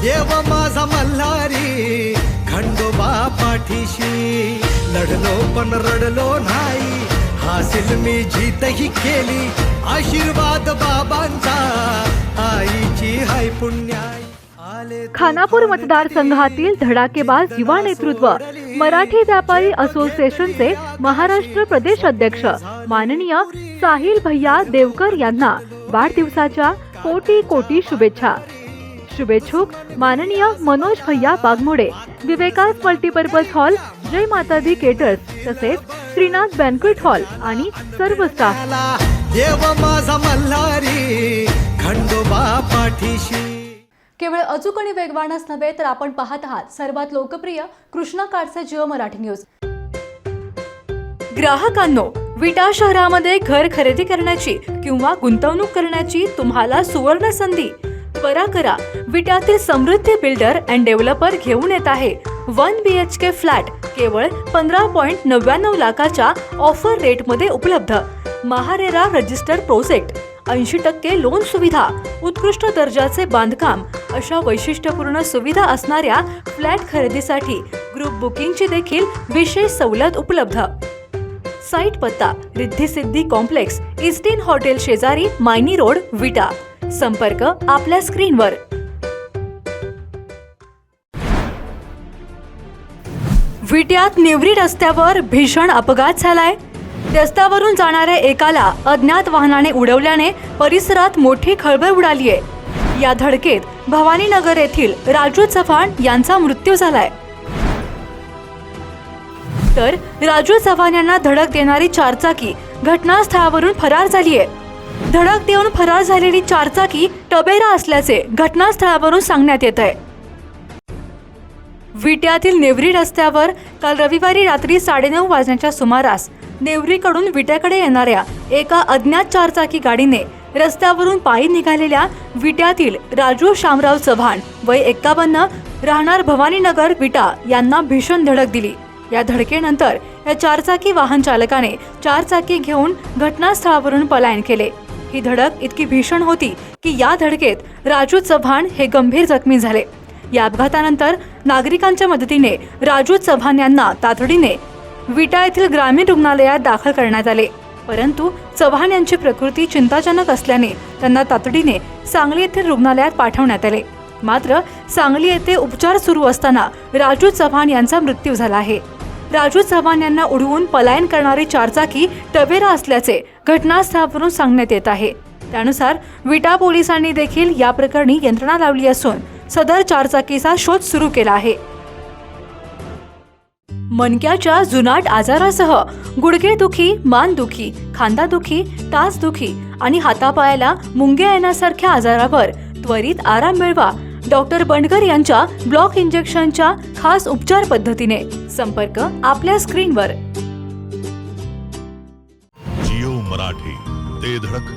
देव माझा मल्हारी खंडोबा पाठीशी. लढलो पण रडलो नाही हासिल मी जीतही केली. आशीर्वाद बाबांचा आईची हाय पुण्याई. आले खानापूर मतदारसंघातील धडाकेबाज युवा नेतृत्व मराठी व्यापारी असोसिएशनचे महाराष्ट्र प्रदेश अध्यक्ष माननीय साहिल भैया देवकर यांना वाढदिवसाच्या कोटी कोटी शुभेच्छा. शुभेच्छुक माननीय मनोज भैया बागमोडे विवेकास मल्टीपर्पज हॉल जय माता दी केटर्स तसेच श्रीनाथ बँक्वेट हॉल आणि सर्व स्टाफ आला देव माझा मल्हारी खंडोबा पाठीशी. केवळ अचूक आणि वेगवानच नव्हे तर आपण पाहत आहात सर्वात लोकप्रिय कृष्णा काडचे जिओ मराठी न्यूज. ग्राहकांनो विटा शहरामध्ये घर खरेदी करण्याची किंवा गुंतवणूक करण्याची तुम्हाला सुवर्ण संधी. त्वरा करा. विटातील समृद्धी बिल्डर अँड डेव्हलपर घेऊन येत आहे. One B H K flat केवळ पंधरा पॉईंट नव्याण्णव लाखाच्या ऑफर रेटमध्ये उपलब्ध. महारेरा रजिस्टर प्रोजेक्ट ऐंशी टक्के लोन सुविधा उत्कृष्ट दर्जाचे बांधकाम अशा वैशिष्ट्यपूर्ण सुविधा असणाऱ्या फ्लॅट खरेदीसाठी ग्रुप बुकिंगची देखील विशेष सवलत उपलब्ध. साईट पत्ता रिद्धी सिद्धी कॉम्प्लेक्स इस्टीन हॉटेल शेजारी मायनी रोड विटा. संपर्क आपल्या स्क्रीनवर. विट्यात निवरी रस्त्यावर भीषण अपघात झालाय. रस्त्यावरून जाणाऱ्या एकाला अज्ञात वाहनाने उडवल्याने परिसरात मोठी खळबळ उडालीय. या धडकेत भवानीनगर येथील राजू चव्हाण यांचा मृत्यू झालाय. तर राजू चव्हाण यांना धडक देणारी चारचाकी घटनास्थळावरून फरार झालीय. धडक देऊन फरार झालेली चारचाकी टबेरा असल्याचे घटनास्थळावरून सांगण्यात येत आहे. विट्यातील नेवरी रस्त्यावर काल रविवारी रात्री साडेनऊ वाजण्याच्या सुमारास नेवरीकडून विट्याकडे येणाऱ्या एका अज्ञात चारचाकी गाडीने रस्त्यावरून पायी निघालेल्या विट्यातील राजू शामराव चव्हाण वय एक्कावन्न राहणार भवानीनगर विटा यांना भीषण धडक दिली. या धडकेनंतर या चारचाकी वाहन चालकाने चारचाकी घेऊन घटनास्थळावरून पलायन केले. ही धडक इतकी भीषण होती की या धडकेत राजू चव्हाण हे गंभीर जखमी झाले. या अपघातानंतर नागरिकांच्या मदतीने राजू चव्हाण यांना तातडीने विटा येथील ग्रामीण रुग्णालयात दाखल करण्यात आले. परंतु चव्हाण यांची प्रकृती चिंताजनक असल्याने त्यांना तातडीने सांगली येथील रुग्णालयात पाठवण्यात आले. मात्र सांगली येथे उपचार सुरू असताना राजू चव्हाण यांचा मृत्यू झाला आहे. राजू चव्हाण यांना उडवून पलायन करणारी चारचाकी टवेरा असल्याचे घटनास्थळावरून सांगण्यात येत आहे. त्यानुसार विटा पोलिसांनी देखील या प्रकरणी यंत्रणा लावली असून सदर चारचाकीचा शोध सुरू केला आहे. मणक्याच्या जुनाट आजारासह गुडघेदुखी मानदुखी खांदादुखी तासदुखी आणि हातापायाला मुंग्या येण्यासारख्या आजारावर त्वरित आराम मिळवा डॉक्टर बंडकर यांच्या ब्लॉक इंजेक्शनच्या खास उपचार पद्धतीने. संपर्क आपल्या स्क्रीनवर. जिओ मराठी ते धडक